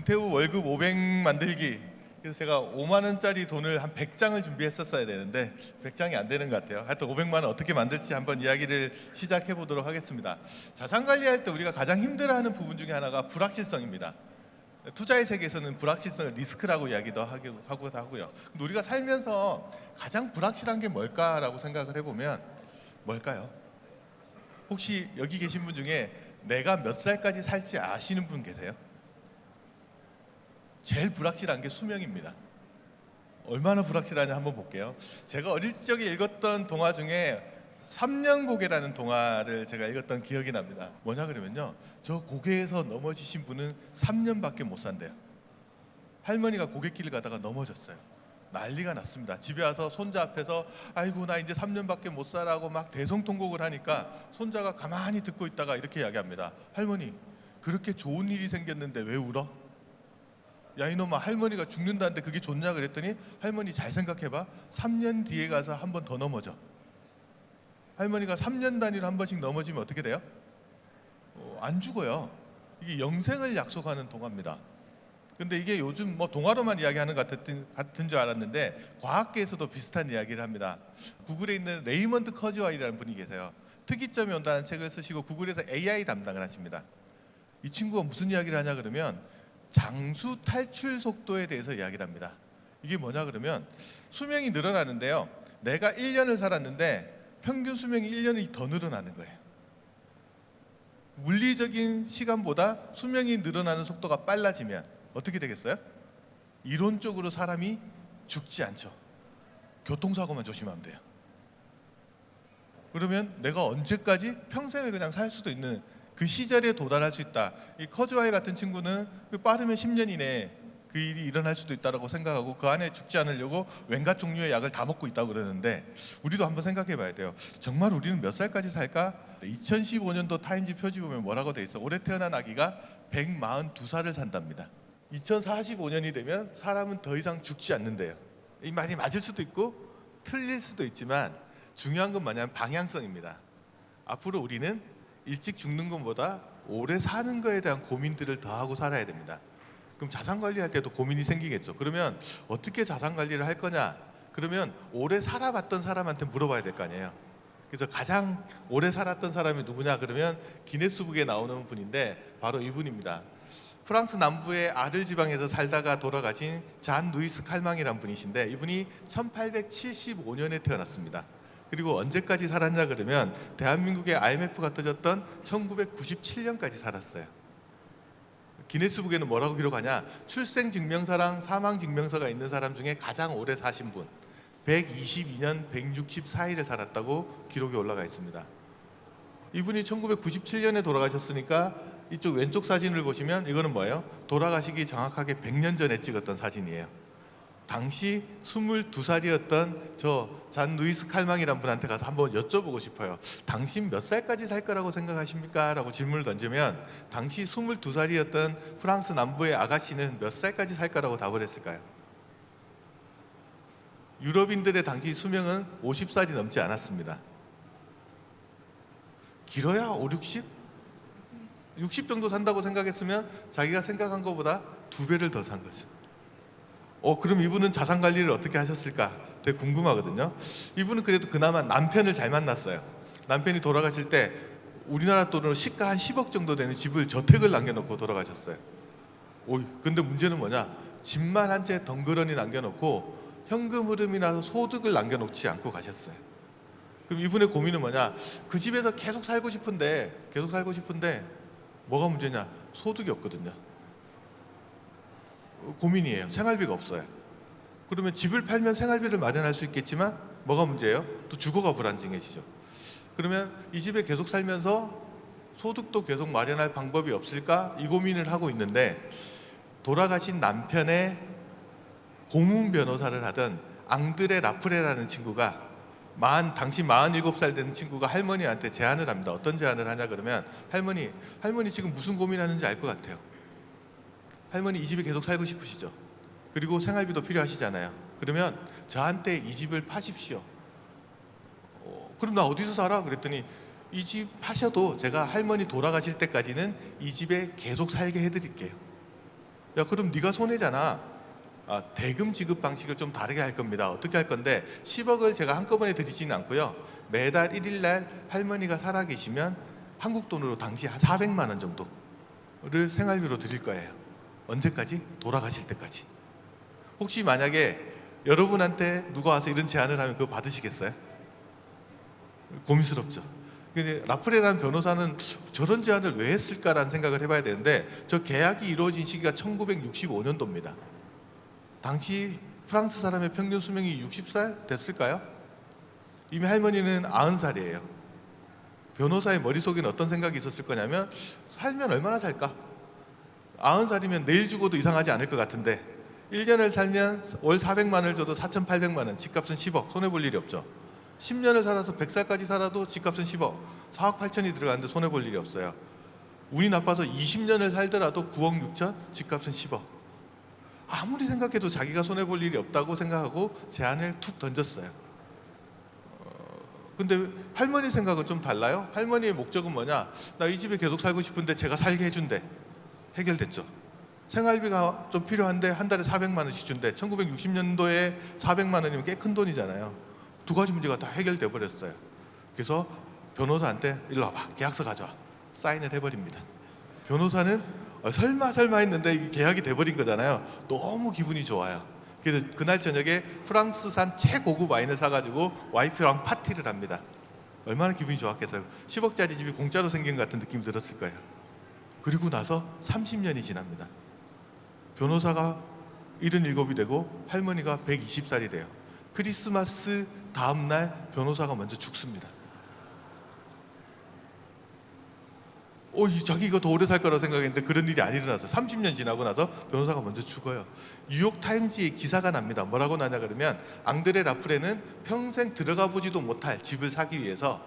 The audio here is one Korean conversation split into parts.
문태우 월급 500 만들기. 그래서 제가 5만 원짜리 돈을 한 100장을 준비했었어야 되는데 100장이 안 되는 것 같아요. 하여튼 500만 원 어떻게 만들지 한번 이야기를 시작해 보도록 하겠습니다. 자산 관리할 때 우리가 가장 힘들어하는 부분 중에 하나가 불확실성입니다. 투자의 세계에서는 불확실성을 리스크라고 이야기도 하고 하고요. 근데 우리가 살면서 가장 불확실한 게 뭘까라고 생각을 해보면 뭘까요? 혹시 여기 계신 분 중에 내가 몇 살까지 살지 아시는 분 계세요? 제일 불확실한 게 수명입니다. 얼마나 불확실하냐 한번 볼게요. 제가 어릴 적에 읽었던 동화 중에 3년 고개라는 동화를 제가 읽었던 기억이 납니다. 뭐냐 그러면요. 저 고개에서 넘어지신 분은 3년밖에 못 산대요. 할머니가 고갯길을 가다가 넘어졌어요. 난리가 났습니다. 집에 와서 손자 앞에서 아이고 나 이제 3년밖에 못 살아고 막 대성통곡을 하니까 손자가 가만히 듣고 있다가 이렇게 이야기합니다. 할머니 그렇게 좋은 일이 생겼는데 왜 울어? 야 이놈아 할머니가 죽는다는데 그게 좋냐 그랬더니 할머니 잘 생각해봐. 3년 뒤에 가서 한 번 더 넘어져. 할머니가 3년 단위로 한 번씩 넘어지면 어떻게 돼요? 어, 안 죽어요. 이게 영생을 약속하는 동화입니다. 근데 이게 요즘 뭐 동화로만 이야기하는 것 같은, 같은 줄 알았는데 과학계에서도 비슷한 이야기를 합니다. 구글에 있는 레이먼드 커즈와이라는 분이 계세요. 특이점이 온다는 책을 쓰시고 구글에서 AI 담당을 하십니다. 이 친구가 무슨 이야기를 하냐 그러면 장수 탈출 속도에 대해서 이야기를 합니다. 이게 뭐냐 그러면 수명이 늘어나는데요. 내가 1년을 살았는데 평균 수명이 1년이 더 늘어나는 거예요. 물리적인 시간보다 수명이 늘어나는 속도가 빨라지면 어떻게 되겠어요? 이론적으로 사람이 죽지 않죠. 교통사고만 조심하면 돼요. 그러면 내가 언제까지 평생을 그냥 살 수도 있는 그 시절에 도달할 수 있다. 이 커즈와이 같은 친구는 그 빠르면 10년 이내에 그 일이 일어날 수도 있다라고 생각하고 그 안에 죽지 않으려고 웬갖 종류의 약을 다 먹고 있다고 그러는데 우리도 한번 생각해 봐야 돼요. 정말 우리는 몇 살까지 살까? 2015년도 타임지 표지 보면 뭐라고 돼 있어? 올해 태어난 아기가 142살을 산답니다. 2045년이 되면 사람은 더 이상 죽지 않는데요. 이 말이 맞을 수도 있고 틀릴 수도 있지만 중요한 건 뭐냐면 방향성입니다. 앞으로 우리는 일찍 죽는 것보다 오래 사는 거에 대한 고민들을 더 하고 살아야 됩니다. 그럼 자산 관리할 때도 고민이 생기겠죠. 그러면 어떻게 자산 관리를 할 거냐? 그러면 오래 살아봤던 사람한테 물어봐야 될 거 아니에요. 그래서 가장 오래 살았던 사람이 누구냐? 그러면 기네스북에 나오는 분인데 바로 이분입니다. 프랑스 남부의 아들 지방에서 살다가 돌아가신 잔 루이스 칼망이란 분이신데 이분이 1875년에 태어났습니다. 그리고 언제까지 살았냐 그러면 대한민국의 IMF가 터졌던 1997년까지 살았어요. 기네스북에는 뭐라고 기록하냐? 출생 증명서랑 사망 증명서가 있는 사람 중에 가장 오래 사신 분 122년 164일을 살았다고 기록이 올라가 있습니다. 이분이 1997년에 돌아가셨으니까 이쪽 왼쪽 사진을 보시면 이거는 뭐예요? 돌아가시기 정확하게 100년 전에 찍었던 사진이에요. 당시 22살이었던 저 잔 루이스 칼망이란 분한테 가서 한번 여쭤보고 싶어요. 당신 몇 살까지 살 거라고 생각하십니까? 라고 질문을 던지면 당시 22살이었던 프랑스 남부의 아가씨는 몇 살까지 살 거라고 답을 했을까요? 유럽인들의 당시 수명은 50살이 넘지 않았습니다. 길어야 5, 60? 60 정도 산다고 생각했으면 자기가 생각한 것보다 두 배를 더 산 거죠. 어 그럼 이분은 자산 관리를 어떻게 하셨을까 되게 궁금하거든요. 이분은 그래도 그나마 남편을 잘 만났어요. 남편이 돌아가실 때 우리나라 돈으로 시가 한 10억 정도 되는 집을 저택을 남겨놓고 돌아가셨어요. 오 근데 문제는 뭐냐? 집만 한 채 덩그러니 남겨놓고 현금 흐름이나 소득을 남겨놓지 않고 가셨어요. 그럼 이분의 고민은 뭐냐? 그 집에서 계속 살고 싶은데 계속 살고 싶은데 뭐가 문제냐? 소득이 없거든요. 고민이에요. 생활비가 없어요. 그러면 집을 팔면 생활비를 마련할 수 있겠지만 뭐가 문제예요? 또 주거가 불안정해지죠. 그러면 이 집에 계속 살면서 소득도 계속 마련할 방법이 없을까? 이 고민을 하고 있는데 돌아가신 남편의 고문 변호사를 하던 앙드레 라프레라는 친구가 만 당시 47살 된 친구가 할머니한테 제안을 합니다. 어떤 제안을 하냐 그러면 할머니 할머니 지금 무슨 고민하는지 알 것 같아요. 할머니 이 집에 계속 살고 싶으시죠? 그리고 생활비도 필요하시잖아요. 그러면 저한테 이 집을 파십시오. 어, 그럼 나 어디서 살아? 그랬더니 이 집 파셔도 제가 할머니 돌아가실 때까지는 이 집에 계속 살게 해드릴게요. 야 그럼 네가 손해잖아. 아, 대금 지급 방식을 좀 다르게 할 겁니다. 어떻게 할 건데 10억을 제가 한꺼번에 드리지는 않고요. 매달 1일 날 할머니가 살아 계시면 한국 돈으로 당시 한 400만 원 정도를 생활비로 드릴 거예요. 언제까지? 돌아가실 때까지. 혹시 만약에 여러분한테 누가 와서 이런 제안을 하면 그거 받으시겠어요? 고민스럽죠. 근데 라프레라는 변호사는 저런 제안을 왜 했을까라는 생각을 해봐야 되는데 저 계약이 이루어진 시기가 1965년도입니다. 당시 프랑스 사람의 평균 수명이 60살 됐을까요? 이미 할머니는 90살이에요. 변호사의 머릿속에는 어떤 생각이 있었을 거냐면 살면 얼마나 살까? 90살이면 내일 죽어도 이상하지 않을 것 같은데 1년을 살면 월 400만 원을 줘도 4,800만 원, 집값은 10억, 손해 볼 일이 없죠. 10년을 살아서 100살까지 살아도 집값은 10억, 4억 8천이 들어가는데 손해 볼 일이 없어요. 운이 나빠서 20년을 살더라도 9억 6천, 집값은 10억. 아무리 생각해도 자기가 손해 볼 일이 없다고 생각하고 제안을 툭 던졌어요. 어, 근데 할머니 생각은 좀 달라요. 할머니의 목적은 뭐냐? 나 이 집에 계속 살고 싶은데 제가 살게 해준대. 해결됐죠. 생활비가 좀 필요한데 한 달에 400만 원씩 준대. 1960년도에 400만 원이면 꽤 큰 돈이잖아요. 두 가지 문제가 다 해결돼 버렸어요. 그래서 변호사한테 일로 와봐. 계약서 가져와. 사인을 해버립니다. 변호사는 어, 설마 설마 했는데 계약이 돼버린 거잖아요. 너무 기분이 좋아요. 그래서 그날 저녁에 프랑스산 최고급 와인을 사가지고 와이프랑 파티를 합니다. 얼마나 기분이 좋았겠어요. 10억짜리 집이 공짜로 생긴 것 같은 느낌이 들었을 거예요. 그리고 나서 30년이 지납니다. 변호사가 77이 되고 할머니가 120살이 돼요. 크리스마스 다음 날 변호사가 먼저 죽습니다. 오, 이 자기가 더 오래 살 거라고 생각했는데 그런 일이 안 일어나서 30년 지나고 나서 변호사가 먼저 죽어요. 뉴욕 타임즈에 기사가 납니다. 뭐라고 나냐 그러면 앙드레 라프레는 평생 들어가 보지도 못할 집을 사기 위해서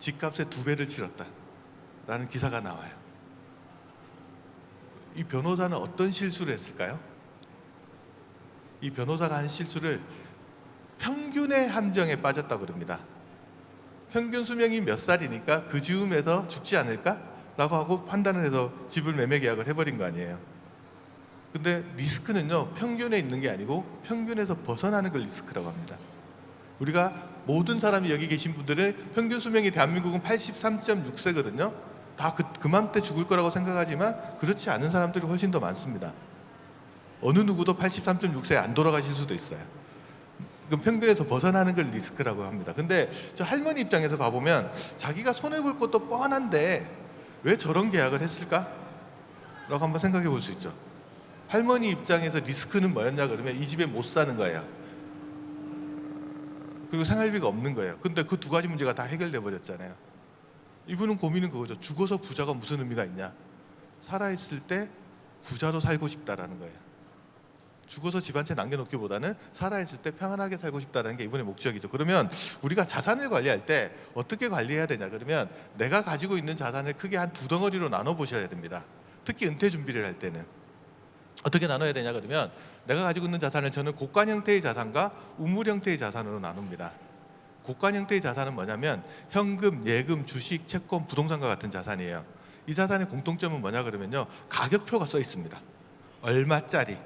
집값의 두 배를 치렀다라는 기사가 나와요. 이 변호사는 어떤 실수를 했을까요? 이 변호사가 한 실수를 평균의 함정에 빠졌다고 그럽니다. 평균 수명이 몇 살이니까 그 즈음에서 죽지 않을까라고 하고 판단을 해서 집을 매매 계약을 해버린 거 아니에요. 근데 리스크는요 평균에 있는 게 아니고 평균에서 벗어나는 걸 리스크라고 합니다. 우리가 모든 사람이 여기 계신 분들의 평균 수명이 대한민국은 83.6세거든요. 다 그, 그맘때 죽을 거라고 생각하지만 그렇지 않은 사람들이 훨씬 더 많습니다. 어느 누구도 83.6세에 안 돌아가실 수도 있어요. 그럼 평균에서 벗어나는 걸 리스크라고 합니다. 근데 저 할머니 입장에서 봐보면 자기가 손해볼 것도 뻔한데 왜 저런 계약을 했을까? 라고 한번 생각해 볼 수 있죠. 할머니 입장에서 리스크는 뭐였냐 그러면 이 집에 못 사는 거예요. 그리고 생활비가 없는 거예요. 근데 그 두 가지 문제가 다 해결돼 버렸잖아요. 이분은 고민은 그거죠. 죽어서 부자가 무슨 의미가 있냐? 살아있을 때 부자로 살고 싶다라는 거예요. 죽어서 집 한 채 남겨놓기보다는 살아있을 때 평안하게 살고 싶다는 게 이분의 목적이죠. 그러면 우리가 자산을 관리할 때 어떻게 관리해야 되냐? 그러면 내가 가지고 있는 자산을 크게 한 두 덩어리로 나눠 보셔야 됩니다. 특히 은퇴 준비를 할 때는 어떻게 나눠야 되냐? 그러면 내가 가지고 있는 자산을 저는 고관 형태의 자산과 우물 형태의 자산으로 나눕니다. 고관 형태의 자산은 뭐냐면 현금, 예금, 주식, 채권, 부동산과 같은 자산이에요. 이 자산의 공통점은 뭐냐 그러면요. 가격표가 써 있습니다. 얼마짜리.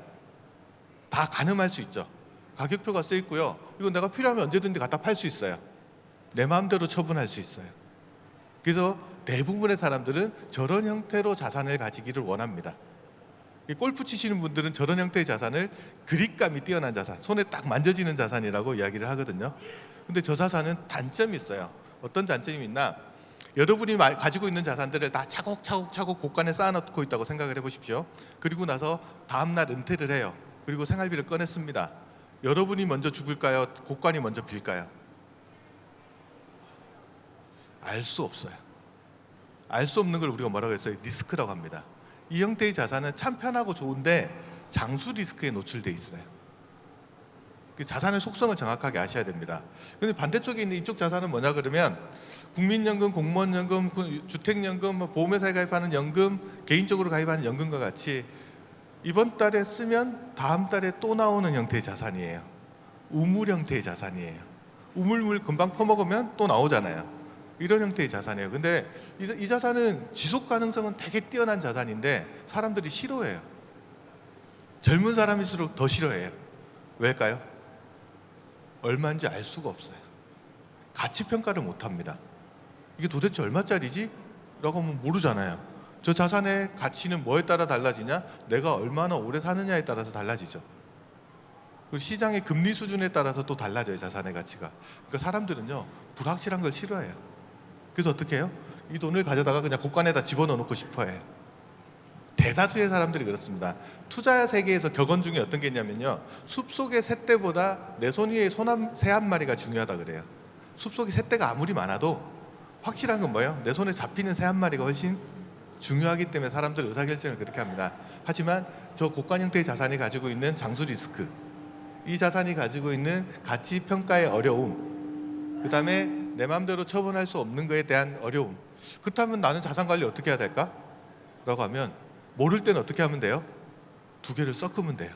다 가늠할 수 있죠. 가격표가 써 있고요. 이거 내가 필요하면 언제든지 갖다 팔 수 있어요. 내 마음대로 처분할 수 있어요. 그래서 대부분의 사람들은 저런 형태로 자산을 가지기를 원합니다. 이 골프 치시는 분들은 저런 형태의 자산을 그립감이 뛰어난 자산, 손에 딱 만져지는 자산이라고 이야기를 하거든요. 근데 저 자산은 단점이 있어요. 어떤 단점이 있나? 여러분이 마- 가지고 있는 자산들을 다 차곡차곡차곡 곳간에 쌓아놓고 있다고 생각을 해보십시오. 그리고 나서 다음 날 은퇴를 해요. 그리고 생활비를 꺼냈습니다. 여러분이 먼저 죽을까요? 곳간이 먼저 빌까요? 알 수 없어요. 알 수 없는 걸 우리가 뭐라고 했어요? 리스크라고 합니다. 이 형태의 자산은 참 편하고 좋은데 장수 리스크에 노출돼 있어요. 그 자산의 속성을 정확하게 아셔야 됩니다. 근데 반대쪽에 있는 이쪽 자산은 뭐냐 그러면 국민연금, 공무원연금, 그 주택연금, 뭐 보험회사에 가입하는 연금, 개인적으로 가입하는 연금과 같이 이번 달에 쓰면 다음 달에 또 나오는 형태의 자산이에요. 우물 형태의 자산이에요. 우물물 금방 퍼먹으면 또 나오잖아요. 이런 형태의 자산이에요. 근데 이, 이 자산은 지속 가능성은 되게 뛰어난 자산인데 사람들이 싫어해요. 젊은 사람일수록 더 싫어해요. 왜일까요? 얼마인지 알 수가 없어요. 가치 평가를 못 합니다. 이게 도대체 얼마짜리지? 라고 하면 모르잖아요. 저 자산의 가치는 뭐에 따라 달라지냐? 내가 얼마나 오래 사느냐에 따라서 달라지죠. 그리고 시장의 금리 수준에 따라서 또 달라져요, 자산의 가치가. 그러니까 사람들은요, 불확실한 걸 싫어해요. 그래서 어떻게 해요? 이 돈을 가져다가 그냥 곳간에다 집어넣어 놓고 싶어 해요. 대다수의 사람들이 그렇습니다. 투자 세계에서 격언 중에 어떤 게 있냐면요. 숲속의 새떼보다 내 손 위에 소새 한 마리가 중요하다 그래요. 숲속에 새떼가 아무리 많아도 확실한 건 뭐예요? 내 손에 잡히는 새 한 마리가 훨씬 중요하기 때문에 사람들 의사결정을 그렇게 합니다. 하지만 저 고가 형태의 자산이 가지고 있는 장수 리스크, 이 자산이 가지고 있는 가치 평가의 어려움, 그 다음에 내 마음대로 처분할 수 없는 것에 대한 어려움. 그렇다면 나는 자산 관리 어떻게 해야 될까? 라고 하면 모를 때는 어떻게 하면 돼요? 두 개를 섞으면 돼요.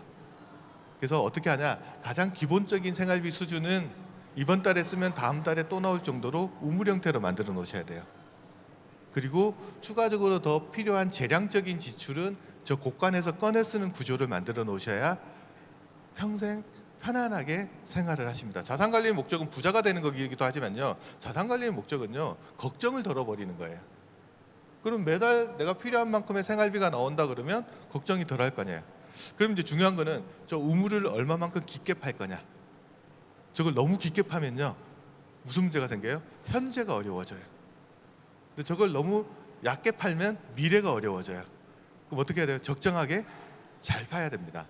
그래서 어떻게 하냐? 가장 기본적인 생활비 수준은 이번 달에 쓰면 다음 달에 또 나올 정도로 우물 형태로 만들어 놓으셔야 돼요. 그리고 추가적으로 더 필요한 재량적인 지출은 저 곳간에서 꺼내 쓰는 구조를 만들어 놓으셔야 평생 편안하게 생활을 하십니다. 자산 관리의 목적은 부자가 되는 거기도 하지만요. 자산 관리의 목적은요. 걱정을 덜어버리는 거예요. 그럼 매달 내가 필요한 만큼의 생활비가 나온다 그러면 걱정이 덜 할 거냐. 그럼 이제 중요한 거는 저 우물을 얼마만큼 깊게 팔 거냐. 저걸 너무 깊게 파면요. 무슨 문제가 생겨요? 현재가 어려워져요. 근데 저걸 너무 얕게 팔면 미래가 어려워져요. 그럼 어떻게 해야 돼요? 적정하게 잘 파야 됩니다.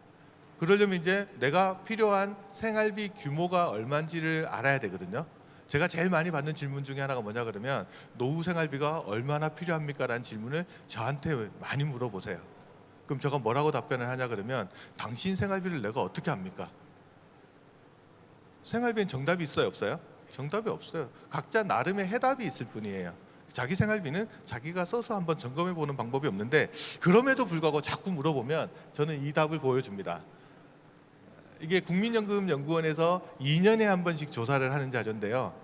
그러려면 이제 내가 필요한 생활비 규모가 얼마인지를 알아야 되거든요. 제가 제일 많이 받는 질문 중에 하나가 뭐냐 그러면 노후 생활비가 얼마나 필요합니까라는 질문을 저한테 많이 물어보세요. 그럼 제가 뭐라고 답변을 하냐 그러면 당신 생활비를 내가 어떻게 합니까? 생활비엔 정답이 있어요, 없어요? 정답이 없어요. 각자 나름의 해답이 있을 뿐이에요. 자기 생활비는 자기가 써서 한번 점검해 보는 방법이 없는데 그럼에도 불구하고 자꾸 물어보면 저는 이 답을 보여줍니다. 이게 국민연금연구원에서 2년에 한 번씩 조사를 하는 자료인데요.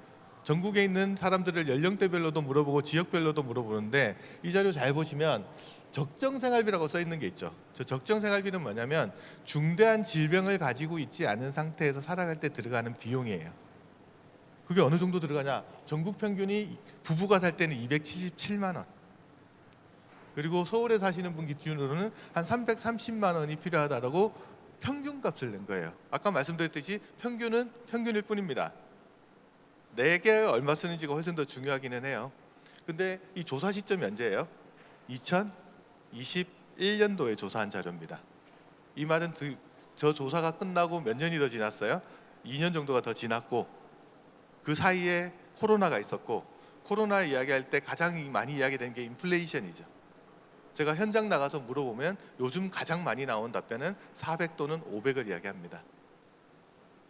전국에 있는 사람들을 연령대별로도 물어보고 지역별로도 물어보는데 이 자료 잘 보시면 적정 생활비라고 써 있는 게 있죠. 저 적정 생활비는 뭐냐면 중대한 질병을 가지고 있지 않은 상태에서 살아갈 때 들어가는 비용이에요. 그게 어느 정도 들어가냐? 전국 평균이 부부가 살 때는 277만 원. 그리고 서울에 사시는 분 기준으로는 한 330만 원이 필요하다라고 평균값을 낸 거예요. 아까 말씀드렸듯이 평균은 평균일 뿐입니다. 내게 얼마 쓰는지가 훨씬 더 중요하기는 해요. 근데 이 조사 시점이 언제예요? 2021년도에 조사한 자료입니다. 이 말은 그- 저 조사가 끝나고 몇 년이 더 지났어요? 2년 정도가 더 지났고 그 사이에 코로나가 있었고 코로나 이야기할 때 가장 많이 이야기된 게 인플레이션이죠. 제가 현장 나가서 물어보면 요즘 가장 많이 나온 답변은 400 또는 500을 이야기합니다.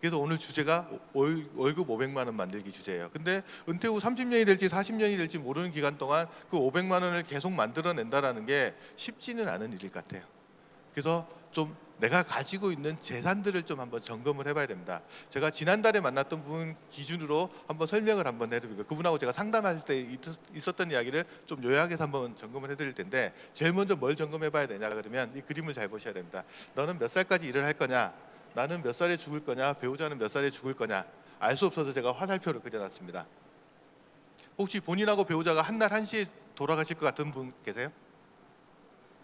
그래서 오늘 주제가 월, 월급 500만 원 만들기 주제예요. 근데 은퇴 후 30년이 될지 40년이 될지 모르는 기간 동안 그 500만 원을 계속 만들어낸다라는 게 쉽지는 않은 일 같아요. 그래서 좀 내가 가지고 있는 재산들을 좀 한번 점검을 해봐야 됩니다. 제가 지난달에 만났던 분 기준으로 한번 설명을 한번 해드리고 그분하고 제가 상담할 때 있- 있었던 이야기를 좀 요약해서 한번 점검을 해드릴 텐데 제일 먼저 뭘 점검해봐야 되냐 그러면 이 그림을 잘 보셔야 됩니다. 너는 몇 살까지 일을 할 거냐? 나는 몇 살에 죽을 거냐? 배우자는 몇 살에 죽을 거냐? 알 수 없어서 제가 화살표를 그려놨습니다. 혹시 본인하고 배우자가 한 날 한시에 돌아가실 것 같은 분 계세요?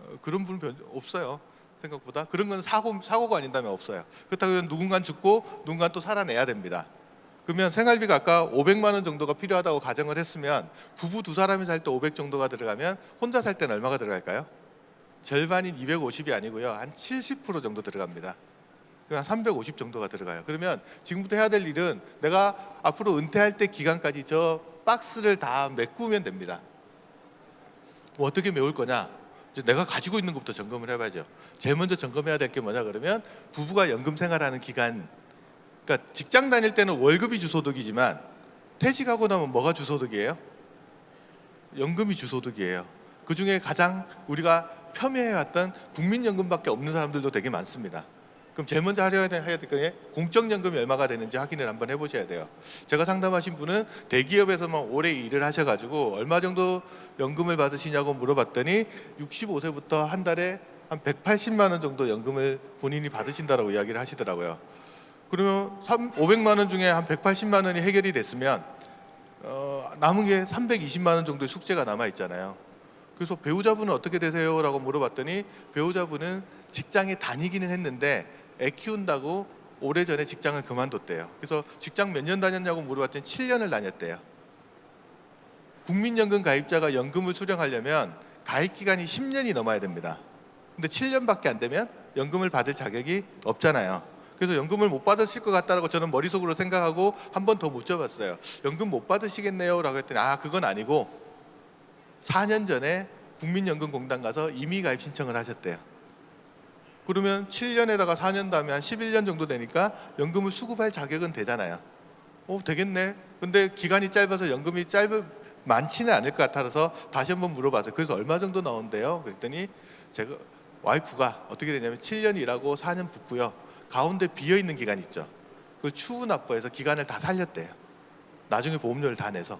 어, 그런 별- 없어요. 생각보다 그런 건 사고 사고가 아닌다면 없어요. 그렇다고 하면 누군가 죽고 누군가 또 살아내야 됩니다. 그러면 생활비가 아까 500만 원 정도가 필요하다고 가정을 했으면 부부 두 사람이 살 때 500 정도가 들어가면 혼자 살 때는 얼마가 들어갈까요? 절반인 250이 아니고요. 한 70% 정도 들어갑니다. 그냥 350 정도가 들어가요. 그러면 지금부터 해야 될 일은 내가 앞으로 은퇴할 때 기간까지 저 박스를 다 메꾸면 됩니다. 뭐 어떻게 메울 거냐? 이제 내가 가지고 있는 것부터 점검을 해봐야죠. 제일 먼저 점검해야 될 게 뭐냐 그러면 부부가 연금 생활하는 기간, 그러니까 직장 다닐 때는 월급이 주소득이지만 퇴직하고 나면 뭐가 주소득이에요? 연금이 주소득이에요. 그 중에 가장 우리가 폄훼해왔던 국민연금밖에 없는 사람들도 되게 많습니다. 그럼 제일 먼저 하려야 될 될게 공적연금이 얼마가 되는지 확인을 한번 해보셔야 돼요. 제가 상담하신 분은 대기업에서만 오래 일을 하셔가지고 얼마 정도 연금을 받으시냐고 물어봤더니 65세부터 한 달에 한 180만 원 정도 연금을 본인이 받으신다라고 이야기를 하시더라고요. 그러면 3, 500만 원 중에 한 180만 원이 해결이 됐으면 어, 남은 게 320만 원 정도의 숙제가 남아 있잖아요. 그래서 배우자분은 어떻게 되세요?라고 물어봤더니 배우자분은 직장에 다니기는 했는데 애 키운다고 오래전에 직장을 그만뒀대요. 그래서 직장 몇 년 다녔냐고 물어봤더니 7년을 다녔대요. 국민연금 가입자가 연금을 수령하려면 가입 기간이 10년이 넘어야 됩니다. 근데 7년밖에 안 되면 연금을 받을 자격이 없잖아요. 그래서 연금을 못 받으실 것 같다라고 저는 머릿속으로 생각하고 한 번 더 묻혀봤어요. 연금 못 받으시겠네요라고 했더니 아 그건 아니고 4년 전에 국민연금공단 가서 임의 가입 신청을 하셨대요. 그러면 7년에다가 4년 다음에 한 11년 정도 되니까 연금을 수급할 자격은 되잖아요. 어 되겠네. 근데 기간이 짧아서 연금이 짧은 많지는 않을 것 같아서 다시 한번 물어봤어요. 그래서 얼마 정도 나온대요? 그랬더니 제가 와이프가 어떻게 되냐면 7년 일하고 4년 붙고요. 가운데 비어 있는 기간 있죠. 그걸 추후 납부해서 기간을 다 살렸대요. 나중에 보험료를 다 내서.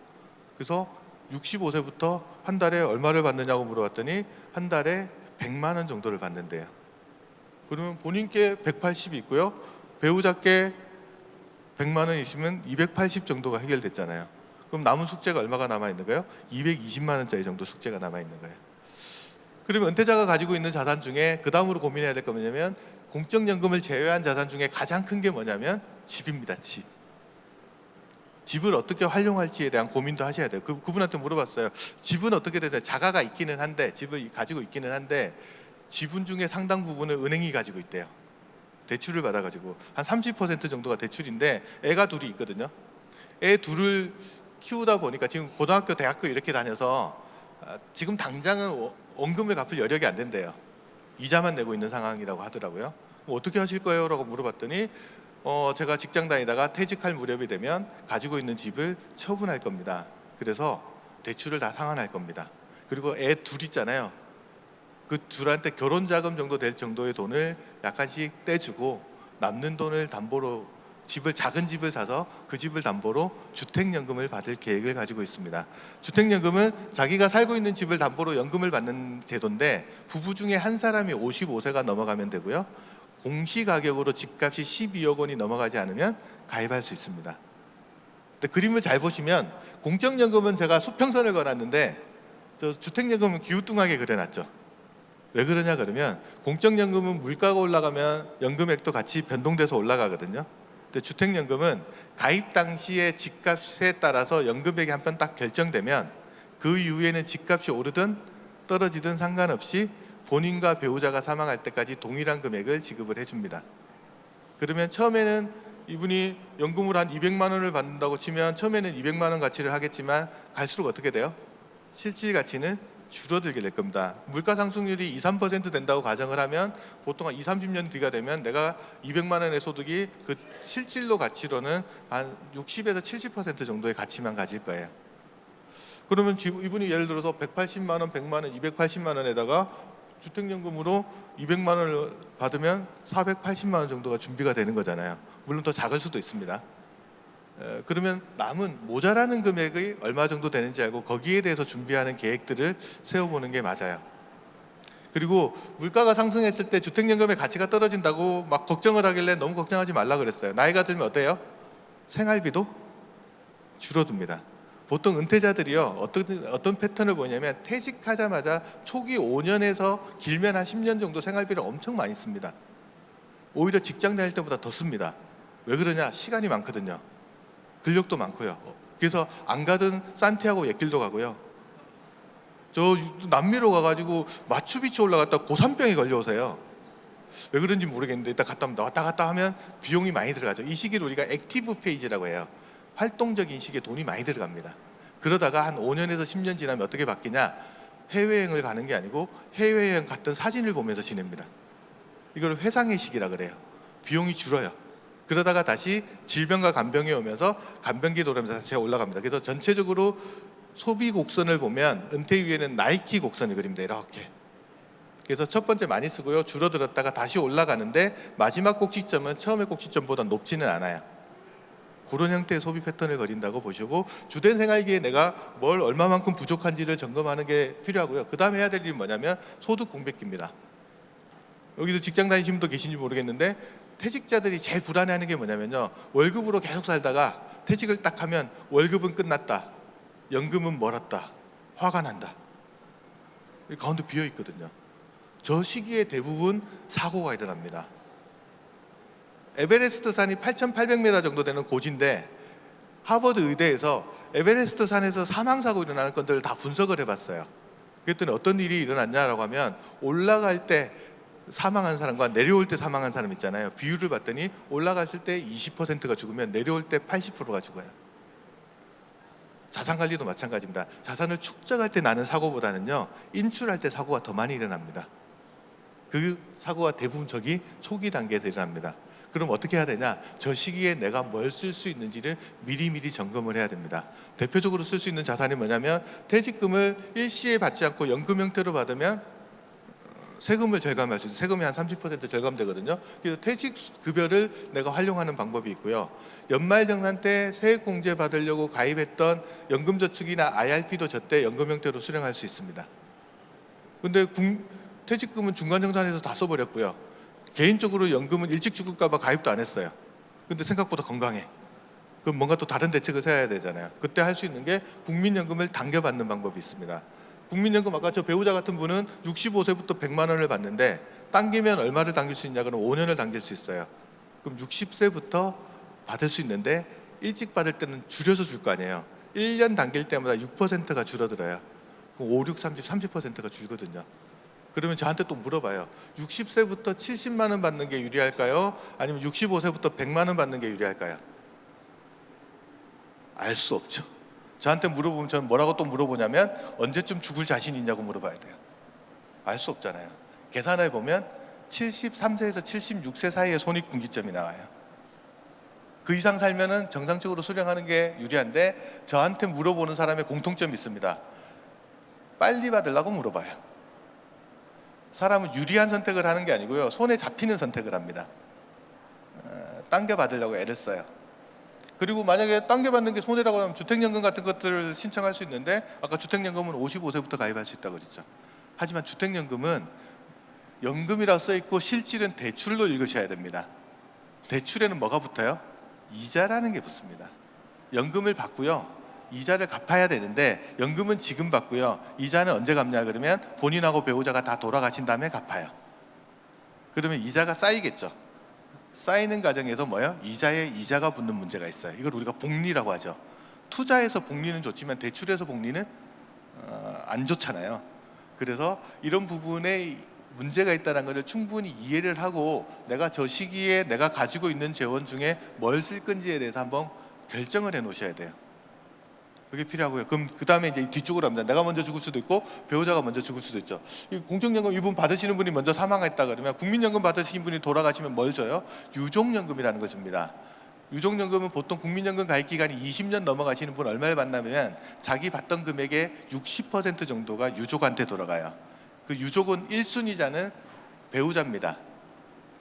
그래서 65세부터 한 달에 얼마를 받느냐고 물어봤더니 한 달에 100만 원 정도를 받는데요. 그러면 본인께 180이 있고요. 배우자께 100만 원 있으면 280 정도가 해결됐잖아요. 그럼 남은 숙제가 얼마가 남아 있는 거예요? 220만 원짜리 정도 숙제가 남아 있는 거예요. 그러면 은퇴자가 가지고 있는 자산 중에 그 다음으로 고민해야 될거 뭐냐면 공적연금을 제외한 자산 중에 가장 큰 게 뭐냐면 집입니다. 집. 집을 어떻게 활용할지에 대한 고민도 하셔야 돼요. 그, 그분한테 물어봤어요. 집은 어떻게 되세요? 자가가 있기는 한데 집을 가지고 있기는 한데 지분 중에 상당 부분을 은행이 가지고 있대요. 대출을 받아가지고 한 30% 정도가 대출인데 애가 둘이 있거든요. 애 둘을 키우다 보니까 지금 고등학교, 대학교 이렇게 다녀서 아, 지금 당장은 워- 원금을 갚을 여력이 안 된대요. 이자만 내고 있는 상황이라고 하더라고요. 뭐 어떻게 하실 거예요? 라고 물어봤더니 어, 제가 직장 다니다가 퇴직할 무렵이 되면 가지고 있는 집을 처분할 겁니다. 그래서 대출을 다 상환할 겁니다. 그리고 애 둘 있잖아요. 그 둘한테 결혼 자금 정도 될 정도의 돈을 약간씩 떼주고 남는 돈을 담보로 집을 작은 집을 사서 그 집을 담보로 주택연금을 받을 계획을 가지고 있습니다. 주택연금은 자기가 살고 있는 집을 담보로 연금을 받는 제도인데 부부 중에 한 사람이 55세가 넘어가면 되고요. 공시 가격으로 집값이 12억 원이 넘어가지 않으면 가입할 수 있습니다. 근데 그림을 잘 보시면 공적연금은 제가 수평선을 그어놨는데 저 주택연금은 기우뚱하게 그려놨죠. 왜 그러냐 그러면 공적연금은 물가가 올라가면 연금액도 같이 변동돼서 올라가거든요. 근데 주택연금은 가입 당시의 집값에 따라서 연금액이 한 편 딱 결정되면 그 이후에는 집값이 오르든 떨어지든 상관없이 본인과 배우자가 사망할 때까지 동일한 금액을 지급을 해줍니다. 그러면 처음에는 이분이 연금을 한 200만 원을 받는다고 치면 처음에는 200만 원 가치를 하겠지만 갈수록 어떻게 돼요? 실질 가치는 줄어들게 될 겁니다. 물가 상승률이 2, 3% 된다고 가정을 하면 보통 한 2, 30년 뒤가 되면 내가 200만 원의 소득이 그 실질로 가치로는 한 60에서 70% 정도의 가치만 가질 거예요. 그러면 지- 이분이 예를 들어서 180만 원, 100만 원, 280만 원에다가 주택연금으로 200만 원을 받으면 480만 원 정도가 준비가 되는 거잖아요. 물론 더 작을 수도 있습니다. 에, 그러면 남은 모자라는 금액이 얼마 정도 되는지 알고 거기에 대해서 준비하는 계획들을 세워보는 게 맞아요. 그리고 물가가 상승했을 때 주택연금의 가치가 떨어진다고 막 걱정을 하길래 너무 걱정하지 말라 그랬어요. 나이가 들면 어때요? 생활비도 줄어듭니다. 보통 은퇴자들이요 어떤 어떤 패턴을 보냐면 퇴직하자마자 초기 5년에서 길면 한 10년 정도 생활비를 엄청 많이 씁니다. 오히려 직장 다닐 때보다 더 씁니다. 왜 그러냐? 시간이 많거든요. 근력도 많고요. 그래서 안 가든 산티아고 옛길도 가고요. 저 남미로 가가지고 마추픽추 올라갔다 고산병에 걸려오세요. 왜 그런지 모르겠는데 일단 갔다 합니다. 왔다 갔다 하면 비용이 많이 들어가죠. 이 시기를 우리가 액티브 페이지라고 해요. 활동적인 시기에 돈이 많이 들어갑니다. 그러다가 한 5년에서 10년 지나면 어떻게 바뀌냐? 해외여행을 가는 게 아니고 해외여행 갔던 사진을 보면서 지냅니다. 이걸 회상의 시기라 그래요. 비용이 줄어요. 그러다가 다시 질병과 간병이 오면서 간병기 돌아오면서 다시 올라갑니다. 그래서 전체적으로 소비 곡선을 보면 은퇴 이후에는 나이키 곡선을 그립니다. 이렇게. 그래서 첫 번째 많이 쓰고요. 줄어들었다가 다시 올라가는데 마지막 꼭지점은 처음의 꼭지점보다 높지는 않아요. 그런 형태의 소비 패턴을 그린다고 보시고 주된 생활기에 내가 뭘 얼마만큼 부족한지를 점검하는 게 필요하고요. 그 다음에 해야 될 일이 뭐냐면 소득 공백기입니다. 여기도 직장 다니시는 분도 계신지 모르겠는데 퇴직자들이 제일 불안해하는 게 뭐냐면요. 월급으로 계속 살다가 퇴직을 딱 하면 월급은 끝났다. 연금은 멀었다. 화가 난다. 이 가운데 비어 있거든요. 저 시기에 대부분 사고가 일어납니다. 에베레스트 산이 8,800m 정도 되는 고지인데 하버드 의대에서 에베레스트 산에서 사망 사고 일어나는 건들을 다 분석을 해봤어요. 그랬더니 어떤 일이 일어났냐라고 하면 올라갈 때 사망한 사람과 내려올 때 사망한 사람 있잖아요. 비율을 봤더니 올라갔을 때 20%가 죽으면 내려올 때 80%가 죽어요. 자산 관리도 마찬가지입니다. 자산을 축적할 때 나는 사고보다는요 인출할 때 사고가 더 많이 일어납니다. 그 사고가 대부분 저기 초기 단계에서 일어납니다. 그럼 어떻게 해야 되냐? 저 시기에 내가 뭘 쓸 수 있는지를 미리미리 점검을 해야 됩니다. 대표적으로 쓸 수 있는 자산이 뭐냐면 퇴직금을 일시에 받지 않고 연금 형태로 받으면 어, 세금을 절감할 수 있어요. 세금이 한 30% 절감되거든요. 그래서 퇴직 급여를 내가 활용하는 방법이 있고요. 연말정산 때 세액 공제 받으려고 가입했던 연금저축이나 IRP도 저때 연금 형태로 수령할 수 있습니다. 근데 국- 퇴직금은 중간정산에서 다 써버렸고요. 개인적으로 연금은 일찍 죽을까봐 가입도 안 했어요. 근데 생각보다 건강해. 그럼 뭔가 또 다른 대책을 세워야 되잖아요. 그때 할 수 있는 게 국민연금을 당겨받는 방법이 있습니다. 국민연금 아까 저 배우자 같은 분은 65세부터 100만 원을 받는데 당기면 얼마를 당길 수 있냐 그러면 5년을 당길 수 있어요. 그럼 60세부터 받을 수 있는데 일찍 받을 때는 줄여서 줄 거 아니에요. 1년 당길 때마다 6%가 줄어들어요. 그럼 5, 6, 30, 30%가 줄거든요. 그러면 저한테 또 물어봐요. 60세부터 70만 원 받는 게 유리할까요? 아니면 65세부터 100만 원 받는 게 유리할까요? 알 수 없죠. 저한테 물어보면 저는 뭐라고 또 물어보냐면 언제쯤 죽을 자신 있냐고 물어봐야 돼요. 알 수 없잖아요. 계산해 보면 73세에서 76세 사이에 손익분기점이 나와요. 그 이상 살면은 정상적으로 수령하는 게 유리한데 저한테 물어보는 사람의 공통점이 있습니다. 빨리 받으려고 물어봐요. 사람은 유리한 선택을 하는 게 아니고요. 손에 잡히는 선택을 합니다. 어, 당겨 받으려고 애를 써요. 그리고 만약에 당겨 받는 게 손해라고 하면 주택연금 같은 것들을 신청할 수 있는데 아까 주택연금은 55세부터 가입할 수 있다고 그랬죠. 하지만 주택연금은 연금이라고 써 있고 실질은 대출로 읽으셔야 됩니다. 대출에는 뭐가 붙어요? 이자라는 게 붙습니다. 연금을 받고요. 이자를 갚아야 되는데 연금은 지금 받고요. 이자는 언제 갚냐 그러면 본인하고 배우자가 다 돌아가신 다음에 갚아요. 그러면 이자가 쌓이겠죠. 쌓이는 과정에서 뭐요? 이자에 이자가 붙는 문제가 있어요. 이걸 우리가 복리라고 하죠. 투자해서 복리는 좋지만 대출해서 복리는 어, 안 좋잖아요. 그래서 이런 부분에 문제가 있다는 것을 충분히 이해를 하고 내가 저 시기에 내가 가지고 있는 재원 중에 뭘 쓸 건지에 대해서 한번 결정을 해 놓으셔야 돼요. 그게 필요하고요. 그럼 그 다음에 이제 뒤쪽으로 합니다. 내가 먼저 죽을 수도 있고 배우자가 먼저 죽을 수도 있죠. 이 공적연금 이분 받으시는 분이 먼저 사망했다 그러면 국민연금 받으신 분이 돌아가시면 뭘 줘요? 유족연금이라는 거 줍니다. 유족연금은 보통 국민연금 가입 기간이 20년 넘어가시는 분 얼마를 받냐면 자기 받던 금액의 60% 정도가 유족한테 돌아가요. 그 유족은 1순위자는 배우자입니다.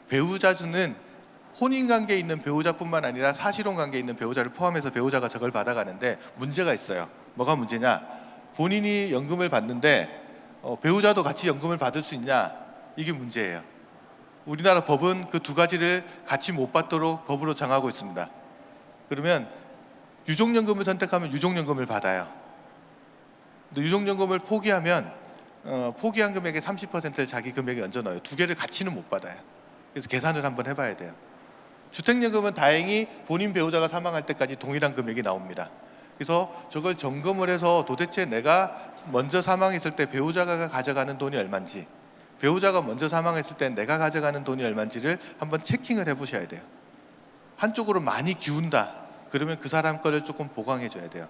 배우자는 혼인 관계에 있는 배우자뿐만 아니라 사실혼 관계에 있는 배우자를 포함해서 배우자가 저걸 받아가는데 문제가 있어요. 뭐가 문제냐? 본인이 연금을 받는데 어, 배우자도 같이 연금을 받을 수 있냐? 이게 문제예요. 우리나라 법은 그 두 가지를 같이 못 받도록 법으로 정하고 있습니다. 그러면 유족연금을 선택하면 유족연금을 받아요. 근데 유족연금을 포기하면 어, 포기한 금액의 30%를 자기 금액에 얹어 넣어요. 두 개를 같이는 못 받아요. 그래서 계산을 한번 해봐야 돼요. 주택연금은 다행히 본인 배우자가 사망할 때까지 동일한 금액이 나옵니다. 그래서 저걸 점검을 해서 도대체 내가 먼저 사망했을 때 배우자가 가져가는 돈이 얼마인지 배우자가 먼저 사망했을 때 내가 가져가는 돈이 얼마인지를 한번 체킹을 해보셔야 돼요. 한쪽으로 많이 기운다. 그러면 그 사람 거를 조금 보강해 줘야 돼요.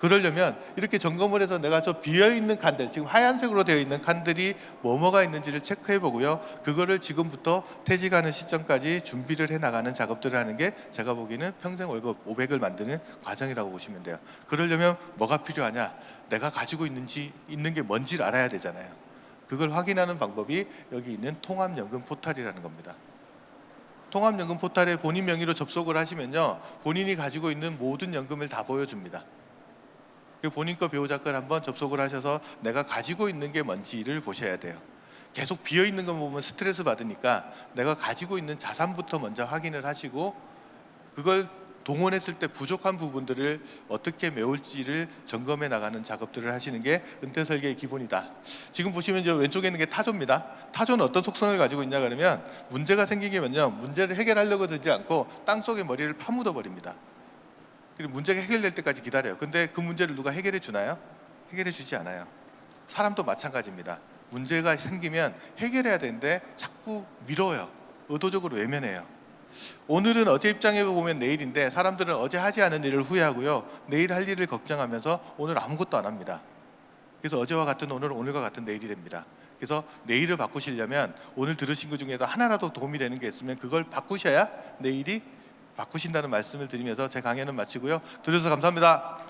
그러려면 이렇게 점검을 해서 내가 저 비어 있는 칸들 지금 하얀색으로 되어 있는 칸들이 뭐뭐가 있는지를 체크해 보고요. 그거를 지금부터 퇴직하는 시점까지 준비를 해 나가는 작업들을 하는 게 제가 보기에는 평생 월급 500을 만드는 과정이라고 보시면 돼요. 그러려면 뭐가 필요하냐? 내가 가지고 있는지 있는 게 뭔지를 알아야 되잖아요. 그걸 확인하는 방법이 여기 있는 통합연금 포털이라는 겁니다. 통합연금 포털에 본인 명의로 접속을 하시면요. 본인이 가지고 있는 모든 연금을 다 보여줍니다. 그 본인 거 배우자 걸 한번 접속을 하셔서 내가 가지고 있는 게 뭔지를 보셔야 돼요. 계속 비어 있는 거 보면 스트레스 받으니까 내가 가지고 있는 자산부터 먼저 확인을 하시고 그걸 동원했을 때 부족한 부분들을 어떻게 메울지를 점검해 나가는 작업들을 하시는 게 은퇴 설계의 기본이다. 지금 보시면 저 왼쪽에 있는 게 타조입니다. 타조는 어떤 속성을 가지고 있냐 그러면 문제가 생기면요 문제를 해결하려고 들지 않고 땅 속에 머리를 파묻어 버립니다. 그리고 문제가 해결될 때까지 기다려요. 근데 그 문제를 누가 해결해 주나요? 해결해 주지 않아요. 사람도 마찬가지입니다. 문제가 생기면 해결해야 되는데 자꾸 미뤄요. 의도적으로 외면해요. 오늘은 어제 입장에 보면 내일인데 사람들은 어제 하지 않은 일을 후회하고요. 내일 할 일을 걱정하면서 오늘 아무것도 안 합니다. 그래서 어제와 같은 오늘은 오늘과 같은 내일이 됩니다. 그래서 내일을 바꾸시려면 오늘 들으신 것 중에서 하나라도 도움이 되는 게 있으면 그걸 바꾸셔야 내일이 바꾸신다는 말씀을 드리면서 제 강연은 마치고요. 들어주셔서 감사합니다.